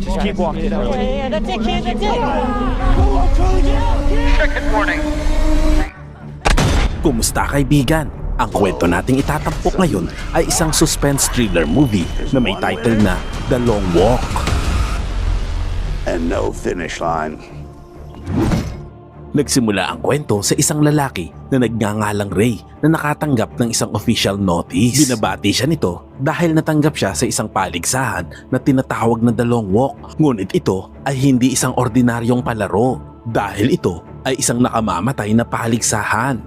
Just keep walking. Yeah, yeah, that's it, kid, that's it. Second warning. Kumusta kaibigan? Ang kwento nating itatampok ngayon ay isang suspense thriller movie na may title na The Long Walk. and no finish line. Nagsimula ang kwento sa isang lalaki na nagngangalang Ray na nakatanggap ng isang official notice. Binabati siya nito dahil natanggap siya sa isang paligsahan na tinatawag na The Long Walk. Ngunit ito ay hindi isang ordinaryong palaro dahil ito ay isang nakamamatay na paligsahan.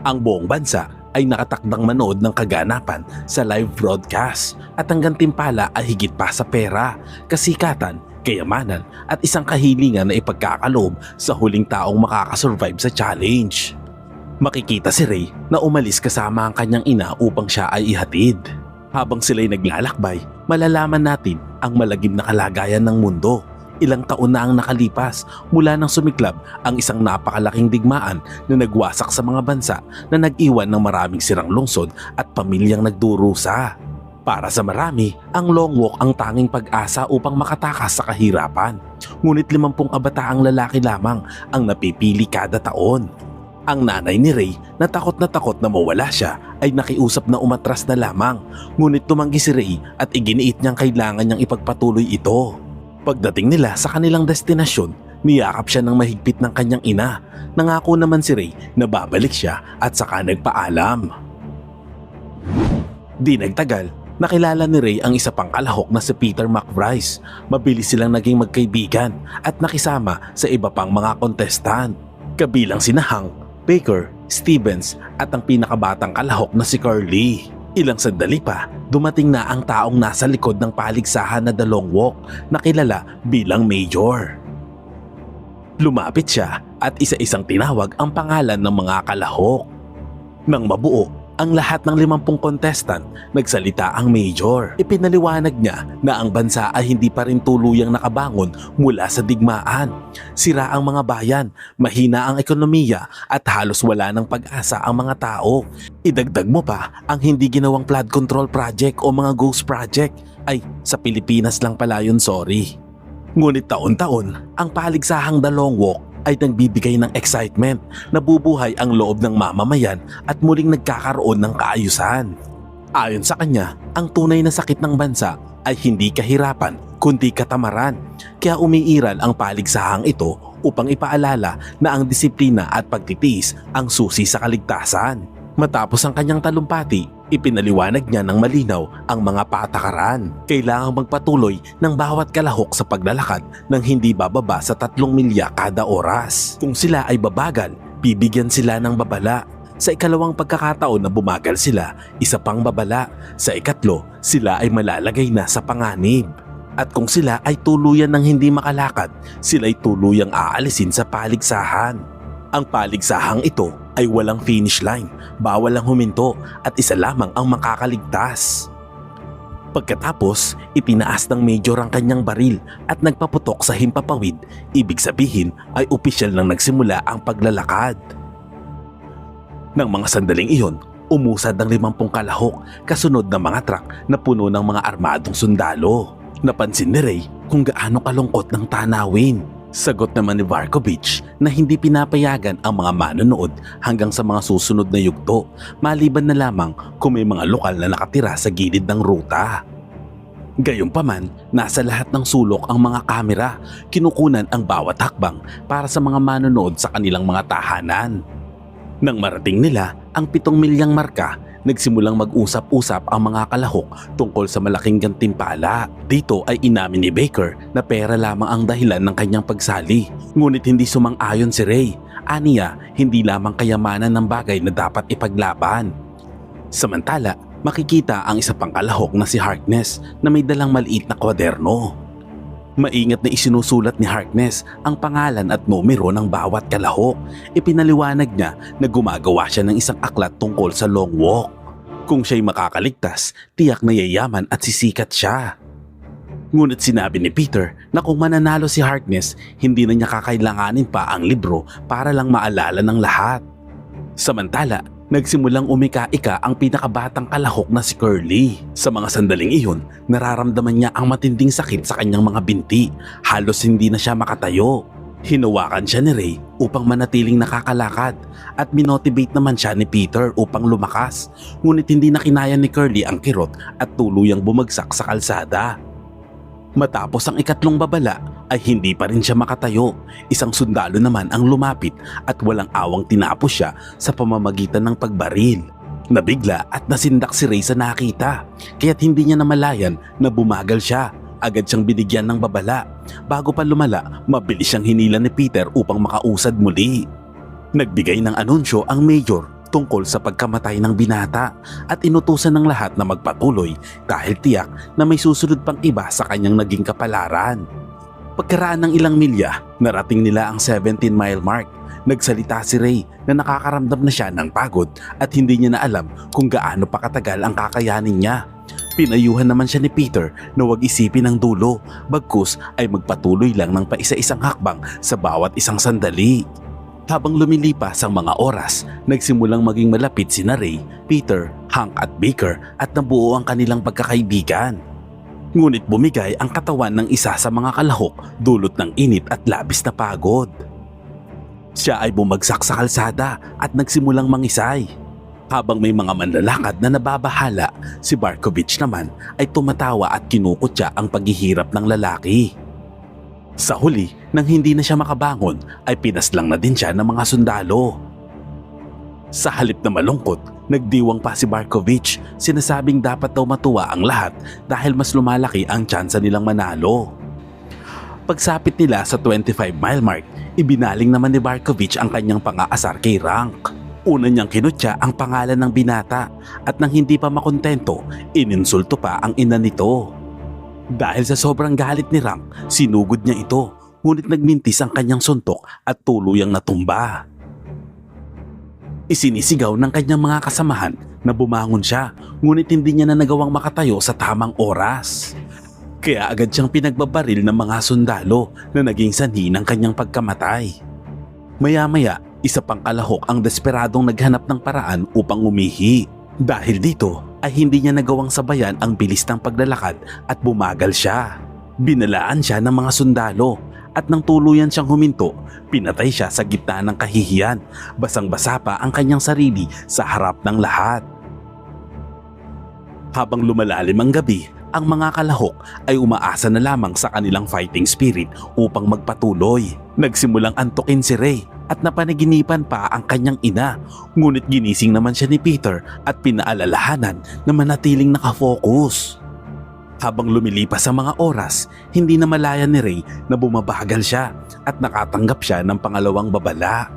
Ang buong bansa ay nakatakdang manood ng kaganapan sa live broadcast at ang gantimpala ay higit pa sa pera, kasikatan, kayamanan at isang kahilingan na ipagkakaloob sa huling taong makakasurvive sa challenge. Makikita si Ray na umalis kasama ang kanyang ina upang siya ay ihatid. Habang sila'y naglalakbay, malalaman natin ang malagim na kalagayan ng mundo. Ilang taon na ang nakalipas mula nang sumiklab ang isang napakalaking digmaan na nagwasak sa mga bansa na nag-iwan ng maraming sirang lungsod at pamilyang nagdurusa. Para sa marami, ang long walk ang tanging pag-asa upang makatakas sa kahirapan. Ngunit limampung kabataang lalaki lamang ang napipili kada taon. Ang nanay ni Ray na takot na takot na mawala siya ay nakiusap na umatras na lamang. Ngunit tumanggi si Ray at iginiit niyang kailangan niyang ipagpatuloy ito. Pagdating nila sa kanilang destinasyon, niyakap siya ng mahigpit ng kanyang ina. Nangako naman si Ray na babalik siya at saka nagpaalam. Di nagtagal, nakilala ni Ray ang isa pang kalahok na si Peter McBryce. Mabilis silang naging magkaibigan at nakisama sa iba pang mga contestant. Kabilang si Hang, Baker, Stevens at ang pinakabatang kalahok na si Carly. Ilang sandali pa, dumating na ang taong nasa likod ng paligsahan na The Long Walk na kilala bilang Major. Lumapit siya at isa-isang tinawag ang pangalan ng mga kalahok. Nang mabuo, ang lahat ng limampung contestant nagsalita ang major. Ipinaliwanag niya na ang bansa ay hindi pa rin tuluyang nakabangon mula sa digmaan. Sira ang mga bayan, mahina ang ekonomiya at halos wala ng pag-asa ang mga tao. Idagdag mo pa ang hindi ginawang flood control project o mga ghost project. Ay, sa Pilipinas lang pala yun, sorry. Ngunit taon-taon, ang paligsahang The Long Walk ay nagbibigay ng excitement, nabubuhay ang loob ng mamamayan at muling nagkakaroon ng kaayusan. Ayon sa kanya, ang tunay na sakit ng bansa ay hindi kahirapan kundi katamaran. Kaya umiiral ang paligsahang ito upang ipaalala na ang disiplina at pagtitiis ang susi sa kaligtasan. Matapos ang kanyang talumpati, ipinaliwanag niya ng malinaw ang mga patakaran. Kailangang magpatuloy ng bawat kalahok sa paglalakad ng hindi bababa sa tatlong milya kada oras. Kung sila ay babagal, bibigyan sila ng babala. Sa ikalawang pagkakataon na bumagal sila, isa pang babala. Sa ikatlo, sila ay malalagay na sa panganib. At kung sila ay tuluyan ng hindi makalakad, sila ay tuluyang aalisin sa paligsahan. Ang paligsahang ito ay walang finish line, bawal ang huminto at isa lamang ang makakaligtas. Pagkatapos, itinaas ng major ang kanyang baril at nagpaputok sa himpapawid, ibig sabihin ay opisyal nang nagsimula ang paglalakad. Nang mga sandaling iyon, umusad ang limampung kalahok kasunod ng mga truck na puno ng mga armadong sundalo. Napansin ni Ray kung gaano kalungkot ng tanawin. Sagot naman ni Varkovich na hindi pinapayagan ang mga manonood hanggang sa mga susunod na yugto maliban na lamang kung may mga lokal na nakatira sa gilid ng ruta. Gayunpaman, nasa lahat ng sulok ang mga kamera, kinukunan ang bawat hakbang para sa mga manonood sa kanilang mga tahanan. Nang marating nila ang pitong milyang marka, nagsimulang mag-usap-usap ang mga kalahok tungkol sa malaking gantimpala. Dito ay inamin ni Baker na pera lamang ang dahilan ng kanyang pagsali. Ngunit hindi sumang-ayon si Ray. Aniya, hindi lamang kayamanan ng bagay na dapat ipaglaban. Samantala, makikita ang isa pang kalahok na si Harkness na may dalang maliit na kwaderno. Maingat na isinusulat ni Harkness ang pangalan at numero ng bawat kalahok. Ipinaliwanag niya na gumagawa siya ng isang aklat tungkol sa long walk. Kung siya'y makakaligtas, tiyak na yayaman at sisikat siya. Ngunit sinabi ni Peter na kung mananalo si Harkness, hindi na niya kakailanganin pa ang libro para lang maalala ng lahat. Samantala, nagsimulang umika-ika ang pinakabatang kalahok na si Curly. Sa mga sandaling iyon, nararamdaman niya ang matinding sakit sa kanyang mga binti. Halos hindi na siya makatayo. Hinawakan siya ni Ray upang manatiling nakakalakad at minotivate naman siya ni Peter upang lumakas. Ngunit hindi na kinaya ni Curly ang kirot at tuluyang bumagsak sa kalsada. Matapos ang ikatlong babala ay hindi pa rin siya makatayo. Isang sundalo naman ang lumapit at walang awang tinapos siya sa pamamagitan ng pagbaril. Nabigla at nasindak si Ray sa nakita kaya't hindi niya namalayan na bumagal siya. Agad siyang binigyan ng babala. Bago pa lumala, mabilis siyang hinila ni Peter upang makausad muli. Nagbigay ng anunsyo ang mayor tungkol sa pagkamatay ng binata at inutusan ng lahat na magpatuloy dahil tiyak na may susunod pang iba sa kanyang naging kapalaran. Pagkaraan ng ilang milya, narating nila ang 17 mile mark. Nagsalita si Ray na nakakaramdam na siya ng pagod at hindi niya na alam kung gaano pa katagal ang kakayanin niya. Pinayuhan naman siya ni Peter na huwag isipin ang dulo, bagkus ay magpatuloy lang ng paisa-isang hakbang sa bawat isang sandali. Habang lumilipas ang mga oras, nagsimulang maging malapit si Ray, Peter, Hank at Baker at nabuo ang kanilang pagkakaibigan. Ngunit bumigay ang katawan ng isa sa mga kalahok dulot ng init at labis na pagod. Siya ay bumagsak sa kalsada at nagsimulang mangisay. Habang may mga manlalakad na nababahala, si Barkovich naman ay tumatawa at kinukutya ang paghihirap ng lalaki. Sa huli, nang hindi na siya makabangon, ay pinaslang na din siya ng mga sundalo. Sa halip na malungkot, nagdiwang pa si Barkovich, sinasabing dapat daw matuwa ang lahat dahil mas lumalaki ang tsansa nilang manalo. Pagsapit nila sa 25 mile mark, ibinaling naman ni Barkovich ang kanyang pang-aasar kay Rank. Una niyang kinutya ang pangalan ng binata at nang hindi pa makontento, ininsulto pa ang ina nito. Dahil sa sobrang galit ni Rank, sinugod niya ito ngunit nagmintis ang kanyang suntok at tuluyang natumba. Isinisigaw ng kanyang mga kasamahan na bumangon siya ngunit hindi niya na nagawang makatayo sa tamang oras. Kaya agad siyang pinagbabaril ng mga sundalo na naging sanhi ng kanyang pagkamatay. Maya-maya, isa pang kalahok ang desperadong naghanap ng paraan upang umihi. Dahil dito ay hindi niya nagawang sabayan ang bilis ng paglalakad at bumagal siya. Binalaan siya ng mga sundalo at nang tuluyan siyang huminto, pinatay siya sa gitna ng kahihiyan. Basang-basa pa ang kanyang sarili sa harap ng lahat. Habang lumalalim ang gabi, ang mga kalahok ay umaasa na lamang sa kanilang fighting spirit upang magpatuloy. Nagsimulang antukin si Ray at napanaginipan pa ang kanyang ina. Ngunit ginising naman siya ni Peter at pinaalalahanan na manatiling nakafocus. Habang lumilipas ang mga oras, hindi na malaya ni Ray na bumabagal siya at nakatanggap siya ng pangalawang babala.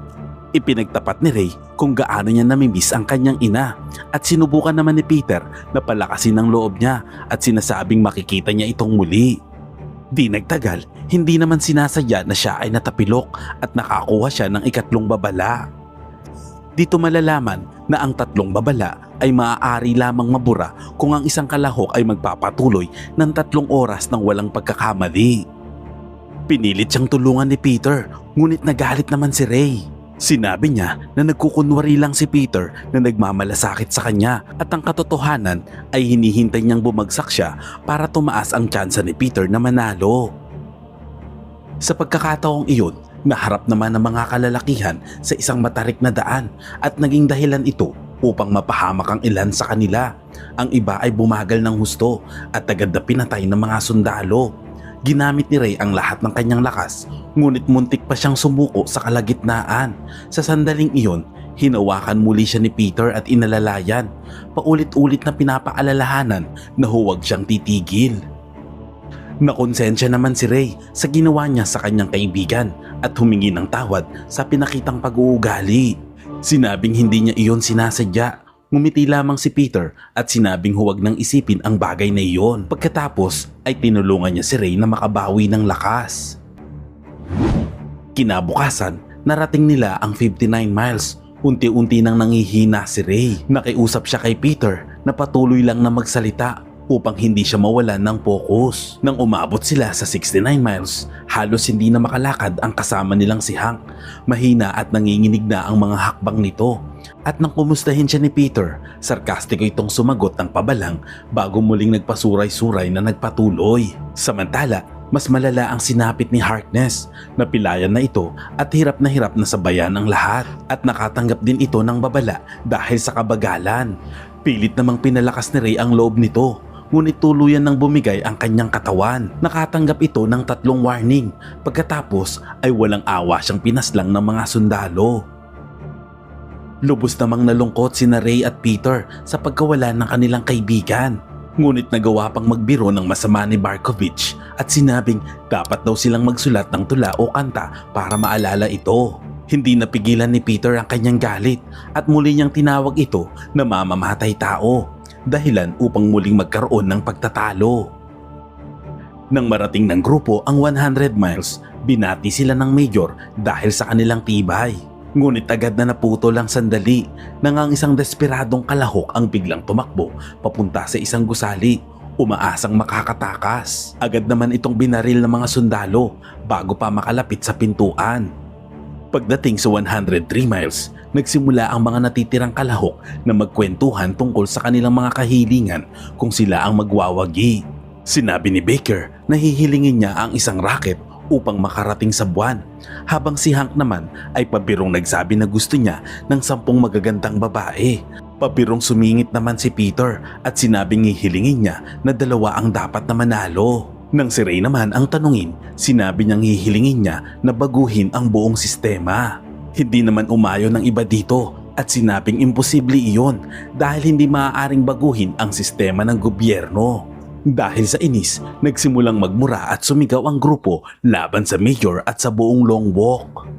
Ipinagtapat ni Ray kung gaano niya namimiss ang kanyang ina at sinubukan naman ni Peter na palakasin ang loob niya at sinasabing makikita niya itong muli. Di nagtagal, hindi naman sinasadya na siya ay natapilok at nakakuha siya ng ikatlong babala. Dito malalaman na ang tatlong babala ay maaari lamang mabura kung ang isang kalahok ay magpapatuloy ng tatlong oras ng walang pagkakamali. Pinilit siyang tulungan ni Peter ngunit nagalit naman si Ray. Sinabi niya na nagkukunwari lang si Peter na nagmamalasakit sa kanya at ang katotohanan ay hinihintay niyang bumagsak siya para tumaas ang tsansa ni Peter na manalo. Sa pagkakataong iyon, naharap naman ng mga kalalakihan sa isang matarik na daan at naging dahilan ito upang mapahamak ang ilan sa kanila. Ang iba ay bumagal ng husto at agad na pinatay ng mga sundalo. Ginamit ni Ray ang lahat ng kanyang lakas, ngunit muntik pa siyang sumuko sa kalagitnaan. Sa sandaling iyon, hinawakan muli siya ni Peter at inalalayan. Paulit-ulit na pinapaalalahanan na huwag siyang titigil. Nakonsensya naman si Ray sa ginawa niya sa kanyang kaibigan at humingi ng tawad sa pinakitang pag-uugali. Sinabing hindi niya iyon sinasadya. Ngumiti lamang si Peter at sinabing huwag nang isipin ang bagay na iyon. Pagkatapos ay tinulungan niya si Ray na makabawi ng lakas. Kinabukasan, narating nila ang 59 miles. Unti-unti nang nangihina si Ray. Nakiusap siya kay Peter na patuloy lang na magsalita upang hindi siya mawalan ng focus. Nang umabot sila sa 69 miles, halos hindi na makalakad ang kasama nilang si Hank. Mahina at nanginginig na ang mga hakbang nito. At nang kumustahin siya ni Peter, sarkastiko itong sumagot ng pabalang bago muling nagpasuray-suray na nagpatuloy. Samantala, mas malala ang sinapit ni Harkness. Napilayan na ito at hirap na hirap na sabayan ang lahat at nakatanggap din ito ng babala dahil sa kabagalan. Pilit namang pinalakas ni Ray ang loob nito ngunit tuluyan ng bumigay ang kanyang katawan. Nakatanggap ito ng tatlong warning pagkatapos ay walang awa siyang pinaslang ng mga sundalo. Lubos namang nalungkot si Ray at Peter sa pagkawala ng kanilang kaibigan. Ngunit nagawa pang magbiro ng masama ni Barkovich at sinabing dapat daw silang magsulat ng tula o kanta para maalala ito. Hindi napigilan ni Peter ang kanyang galit at muli niyang tinawag ito na mamamatay tao dahilan upang muling magkaroon ng pagtatalo. Nang marating ng grupo ang 100 miles, binati sila ng mayor dahil sa kanilang tibay. Ngunit agad na naputol ang sandali nang ang isang desperadong kalahok ang biglang tumakbo papunta sa isang gusali umaasang makakatakas. Agad naman itong binaril ng mga sundalo bago pa makalapit sa pintuan. Pagdating sa 103 miles, nagsimula ang mga natitirang kalahok na magkwentuhan tungkol sa kanilang mga kahilingan kung sila ang magwawagi. Sinabi ni Baker na hihilingin niya ang isang racket upang makarating sa buwan, habang si Hank naman ay pabirong nagsabi na gusto niya ng sampung magagandang babae. Pabirong sumingit naman si Peter at sinabing hihilingin niya na dalawa ang dapat na manalo. Nang si Ray naman ang tanungin, sinabi niyang hihilingin niya na baguhin ang buong sistema. Hindi naman umayo ng iba dito at sinabing imposible iyon dahil hindi maaaring baguhin ang sistema ng gobyerno. Dahil sa inis, nagsimulang magmura at sumigaw ang grupo laban sa mayor at sa buong long walk.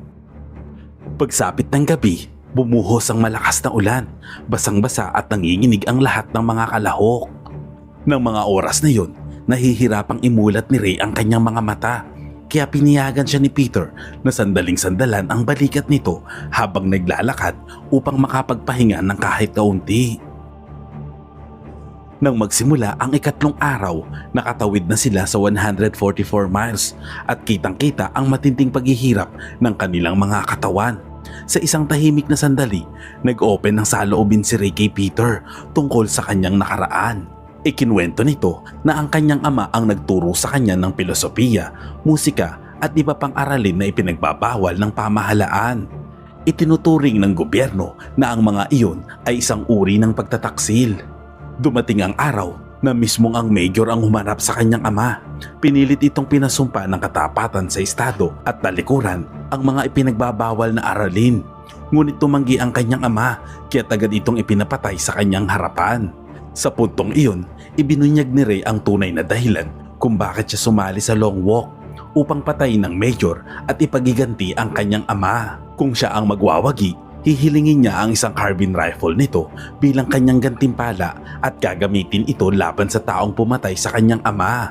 Pagsapit ng gabi, bumuhos ang malakas na ulan, basang-basa at nanginginig ang lahat ng mga kalahok. Nang mga oras na yun, nahihirapang imulat ni Ray ang kanyang mga mata. Kaya piniyagan siya ni Peter na sandaling sandalan ang balikat nito habang naglalakad upang makapagpahinga ng kahit kaunti. Nang magsimula ang ikatlong araw, nakatawid na sila sa 144 miles at kitang-kita ang matinding paghihirap ng kanilang mga katawan. Sa isang tahimik na sandali, nag-open ng saloobin si Ray kay Peter tungkol sa kanyang nakaraan. Ikinwento nito na ang kanyang ama ang nagturo sa kanya ng filosofiya, musika at iba pang aralin na ipinagbabawal ng pamahalaan. Itinuturing ng gobyerno na ang mga iyon ay isang uri ng pagtataksil. Dumating ang araw na mismong ang mayor ang humarap sa kanyang ama. Pinilit itong pinasumpa ng katapatan sa estado at talikuran ang mga ipinagbabawal na aralin. Ngunit tumanggi ang kanyang ama kaya agad itong ipinapatay sa kanyang harapan. Sa puntong iyon, ibinunyag ni Ray ang tunay na dahilan kung bakit siya sumali sa long walk upang patayin ng mayor at ipagiganti ang kanyang ama. Kung siya ang magwawagi, hihilingin niya ang isang carbine rifle nito bilang kanyang gantimpala at gagamitin ito laban sa taong pumatay sa kanyang ama.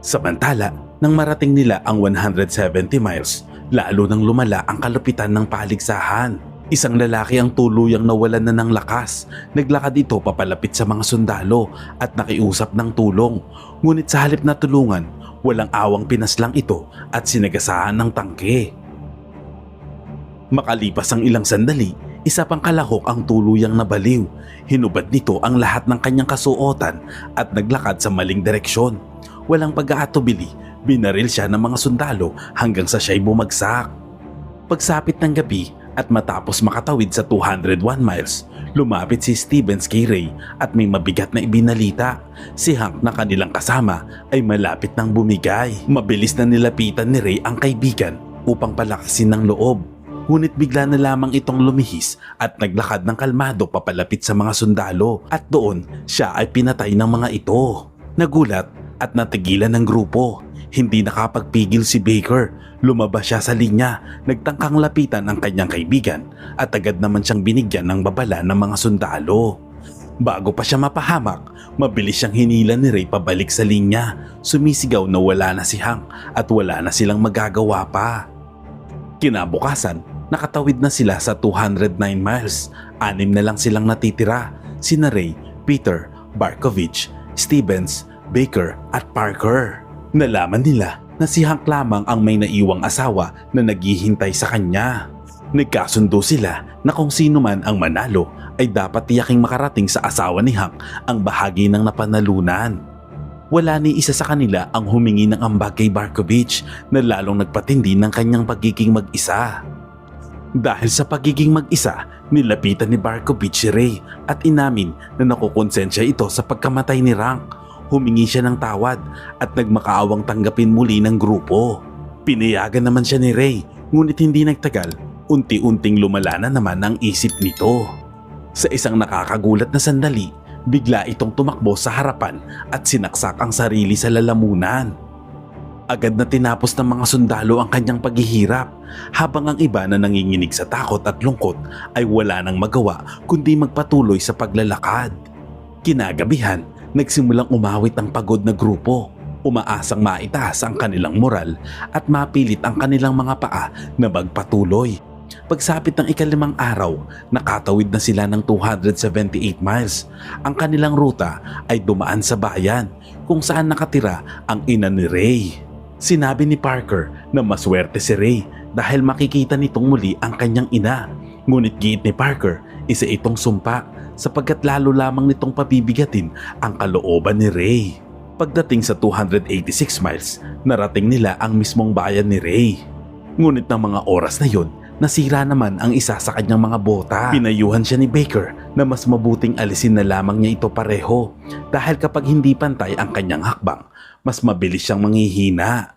Samantala, nang marating nila ang 170 miles, lalo nang lumala ang kalupitan ng paligsahan. Isang lalaki ang tuluyang nawalan na ng lakas. Naglakad ito papalapit sa mga sundalo at nakiusap ng tulong. Ngunit sa halip na tulungan, walang awang pinaslang ito at sinagasaan ng tangke. Makalipas ang ilang sandali, isa pang kalahok ang tuluyang nabaliw. Hinubad nito ang lahat ng kanyang kasuotan at naglakad sa maling direksyon. Walang pag-aatubili, binaril siya ng mga sundalo hanggang sa siya'y bumagsak. Pagsapit ng gabi at matapos makatawid sa 201 miles, lumapit si Stevens kay Ray at may mabigat na ibinalita. Si Hank na kanilang kasama ay malapit nang bumigay. Mabilis na nilapitan ni Ray ang kaibigan upang palakasin ng loob. Ngunit bigla na lamang itong lumihis at naglakad ng kalmado papalapit sa mga sundalo at doon siya ay pinatay ng mga ito. Nagulat at natigilan ng grupo. Hindi nakapagpigil si Baker. Lumabas siya sa linya, nagtangkang lapitan ang kanyang kaibigan at agad naman siyang binigyan ng babala ng mga sundalo. Bago pa siya mapahamak, mabilis siyang hinila ni Ray pabalik sa linya. Sumisigaw na wala na si Hank at wala na silang magagawa pa. Kinabukasan, nakatawid na sila sa 209 miles. Anim na lang silang natitira. Sina Ray, Peter, Barkovich, Stevens, Baker at Parker. Nalaman nila na si Hank lamang ang may naiwang asawa na naghihintay sa kanya. Nagkasundo sila na kung sino man ang manalo ay dapat tiyaking makarating sa asawa ni Hank ang bahagi ng napanalunan. Wala ni isa sa kanila ang humingi ng ambag kay Barkovich na lalong nagpatindi ng kanyang pagiging mag-isa. Dahil sa pagiging mag-isa, nilapitan ni Barkovich si Ray at inamin na nakukonsensya ito sa pagkamatay ni Rank. Humingi siya ng tawad at nagmakaawang tanggapin muli ng grupo. Pinayagan naman siya ni Ray ngunit hindi nagtagal, unti-unting lumala na naman ang isip nito. Sa isang nakakagulat na sandali, bigla itong tumakbo sa harapan at sinaksak ang sarili sa lalamunan. Agad na tinapos ng mga sundalo ang kanyang paghihirap habang ang iba na nanginginig sa takot at lungkot ay wala nang magawa kundi magpatuloy sa paglalakad. Kinagabihan, nagsimulang umawit ang pagod na grupo. Umaasang maitaas ang kanilang moral at mapilit ang kanilang mga paa na magpatuloy. Pagsapit ng ikalimang araw, nakatawid na sila ng 278 miles. Ang kanilang ruta ay dumaan sa bayan kung saan nakatira ang ina ni Ray. Sinabi ni Parker na maswerte si Ray dahil makikita nitong muli ang kanyang ina. Ngunit giit ni Parker, isa itong sumpa sapagkat lalo lamang nitong pabibigatin ang kalooban ni Ray. Pagdating sa 286 miles, narating nila ang mismong bayan ni Ray. Ngunit ng mga oras na yon, nasira naman ang isa sa kanyang mga bota. Pinayuhan siya ni Baker na mas mabuting alisin na lamang niya ito pareho dahil kapag hindi pantay ang kanyang hakbang, mas mabilis siyang manghihina.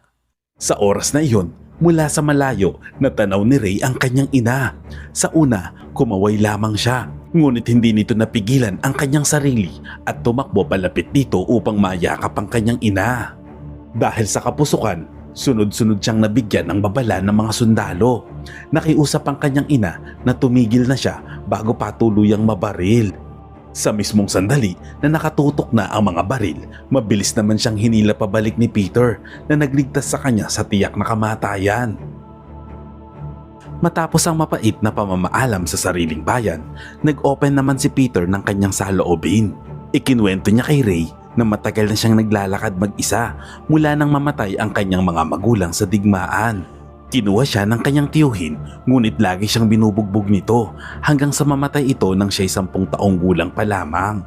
Sa oras na iyon, mula sa malayo, natanaw ni Ray ang kanyang ina. Sa una, kumaway lamang siya. Ngunit hindi nito napigilan ang kanyang sarili at tumakbo palapit dito upang mayakap ang kanyang ina. Dahil sa kapusukan, sunod-sunod siyang nabigyan ng babala ng mga sundalo. Nakiusap ang kanyang ina na tumigil na siya bago patuluyang mabaril. Sa mismong sandali na nakatutok na ang mga baril, mabilis naman siyang hinila pabalik ni Peter na nagligtas sa kanya sa tiyak na kamatayan. Matapos ang mapait na pamamaalam sa sariling bayan, nag-open naman si Peter ng kanyang saloobin. Ikinwento niya kay Ray na matagal na siyang naglalakad mag-isa mula nang mamatay ang kanyang mga magulang sa digmaan. Kinuha siya ng kanyang tiyuhin ngunit lagi siyang binubugbog nito hanggang sa mamatay ito nang siya'y sampung taong gulang pa lamang.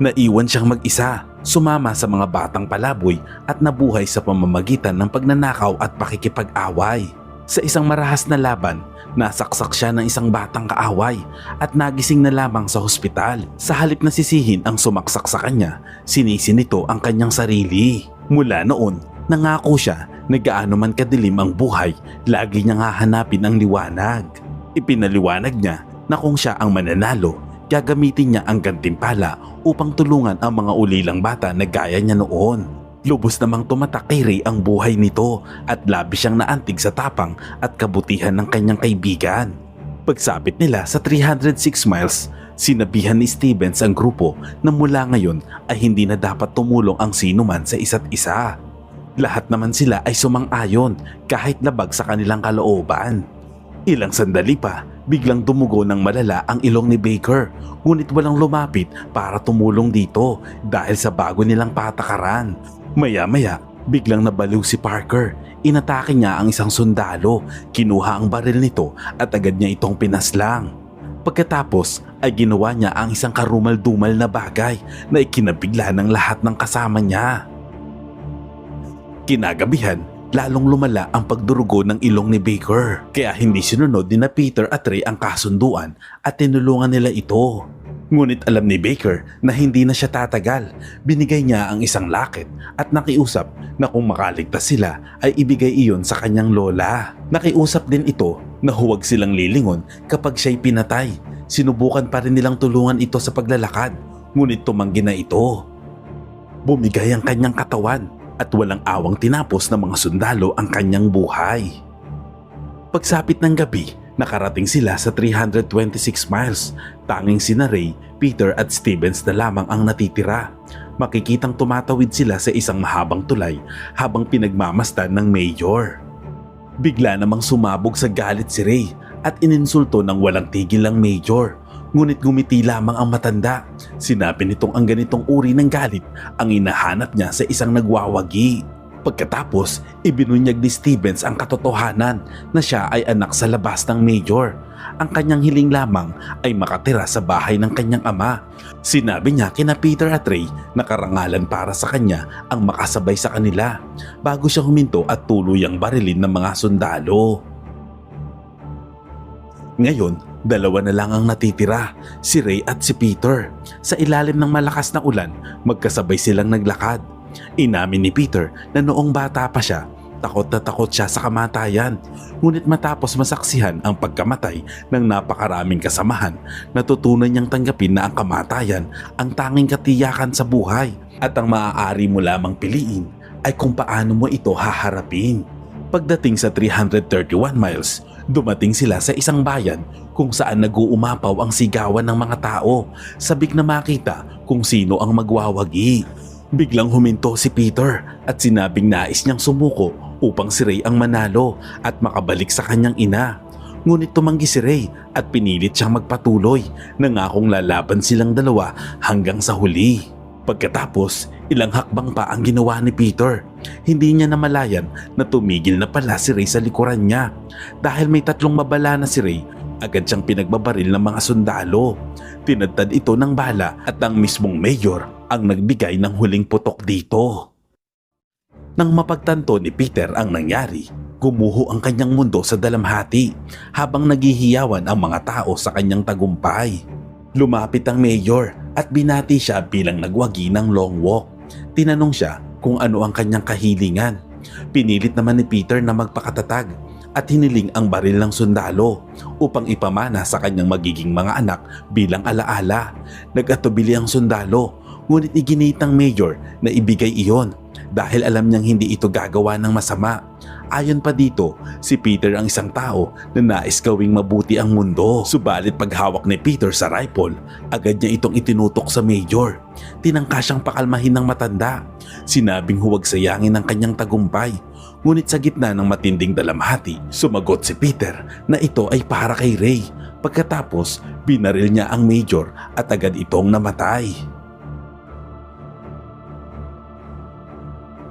Naiwan siyang mag-isa, sumama sa mga batang palaboy at nabuhay sa pamamagitan ng pagnanakaw at pakikipag-away. Sa isang marahas na laban, nasaksak siya ng isang batang kaaway at nagising na lamang sa hospital. Sa halip na sisihin ang sumaksak sa kanya, sinisi nito ang kanyang sarili. Mula noon, nangako siya na gaano man kadilim ang buhay, lagi niyang hahanapin ang liwanag. Ipinaliwanag niya na kung siya ang mananalo, gagamitin niya ang gantimpala upang tulungan ang mga ulilang bata na gaya niya noon. Lubos namang tumatak ang buhay nito at labis siyang naantig sa tapang at kabutihan ng kanyang kaibigan. Pagsapit nila sa 306 miles, sinabihan ni Stevens ang grupo na mula ngayon ay hindi na dapat tumulong ang sino man sa isa't isa. Lahat naman sila ay sumang-ayon kahit labag sa kanilang kalooban. Ilang sandali pa, biglang dumugo ng malala ang ilong ni Baker ngunit walang lumapit para tumulong dito dahil sa bago nilang patakaran. Maya-maya, biglang nabaliw si Parker. Inatake niya ang isang sundalo, kinuha ang baril nito at agad niya itong pinaslang. Pagkatapos ay ginawa niya ang isang karumal-dumal na bagay na ikinabigla ng lahat ng kasama niya. Kinagabihan, lalong lumala ang pagdurugo ng ilong ni Baker. Kaya hindi sinunod ni na Peter at Ray ang kasunduan at tinulungan nila ito. Ngunit alam ni Baker na hindi na siya tatagal. Binigay niya ang isang laket at nakiusap na kung makaligtas sila ay ibigay iyon sa kanyang lola. Nakiusap din ito na huwag silang lilingon kapag siya'y pinatay. Sinubukan pa rin nilang tulungan ito sa paglalakad, ngunit tumanggi na ito. Bumigay ang kanyang katawan at walang awang tinapos ng mga sundalo ang kanyang buhay. Pagsapit ng gabi, nakarating sila sa 326 miles. Tanging sina Ray, Peter at Stevens na lamang ang natitira. Makikitang tumatawid sila sa isang mahabang tulay habang pinagmamasdan ng mayor. Bigla namang sumabog sa galit si Ray at ininsulto ng walang tigil ang mayor. Ngunit gumiti lamang ang matanda. Sinabi nitong ang ganitong uri ng galit ang inahanap niya sa isang nagwawagi. Pagkatapos, ibinunyag ni Stevens ang katotohanan na siya ay anak sa labas ng mayor. Ang kanyang hiling lamang ay makatira sa bahay ng kanyang ama. Sinabi niya kina Peter at Ray na karangalan para sa kanya ang makasabay sa kanila bago siya huminto at tuluyang barilin ng mga sundalo. Ngayon, dalawa na lang ang natitira, si Ray at si Peter. Sa ilalim ng malakas na ulan, magkasabay silang naglakad. Inamin ni Peter na noong bata pa siya, takot na takot siya sa kamatayan. Ngunit matapos masaksihan ang pagkamatay ng napakaraming kasamahan, natutunan niyang tanggapin na ang kamatayan ang tanging katiyakan sa buhay at ang maaari mo lamang piliin ay kung paano mo ito haharapin. Pagdating sa 331 miles, dumating sila sa isang bayan kung saan nag-uumapaw ang sigawan ng mga tao, sabik na makita kung sino ang magwawagi. Biglang huminto si Peter at sinabing nais niyang sumuko upang si Ray ang manalo at makabalik sa kanyang ina. Ngunit tumanggi si Ray at pinilit siyang magpatuloy nangakong lalaban silang dalawa hanggang sa huli. Pagkatapos, ilang hakbang pa ang ginawa ni Peter. Hindi niya namalayan na tumigil na pala si Ray sa likuran niya. Dahil may tatlong mabala na si Ray, agad siyang pinagbabaril ng mga sundalo. Tinadtad ito ng bala at ang mismong mayor ang nagbigay ng huling putok dito. Nang mapagtanto ni Peter ang nangyari, gumuho ang kanyang mundo sa dalamhati habang naghihiyawan ang mga tao sa kanyang tagumpay. Lumapit ang mayor at binati siya bilang nagwagi ng long walk. Tinanong siya kung ano ang kanyang kahilingan. Pinilit naman ni Peter na magpakatatag at hiniling ang baril ng sundalo upang ipamana sa kanyang magiging mga anak bilang alaala. Nag-atubili ang sundalo ngunit iginit ng mayor na ibigay iyon dahil alam niyang hindi ito gagawa ng masama. Ayon pa dito, si Peter ang isang tao na nais gawing mabuti ang mundo. Subalit paghawak ni Peter sa rifle, agad niya itong itinutok sa mayor. Tinangka siyang pakalmahin ng matanda. Sinabing huwag sayangin ang kanyang tagumpay. Ngunit sa gitna ng matinding dalamhati, sumagot si Peter na ito ay para kay Ray. Pagkatapos, binaril niya ang major at agad itong namatay.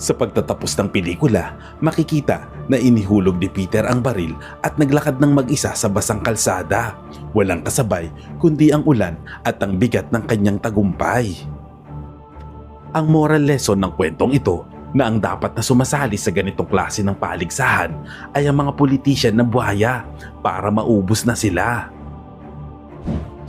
Sa pagtatapos ng pelikula, makikita na inihulog ni Peter ang baril at naglakad ng mag-isa sa basang kalsada. Walang kasabay kundi ang ulan at ang bigat ng kanyang tagumpay. Ang moral lesson ng kwentong ito na ang dapat na sumasali sa ganitong klase ng paligsahan ay ang mga politician ng buhaya para maubos na sila.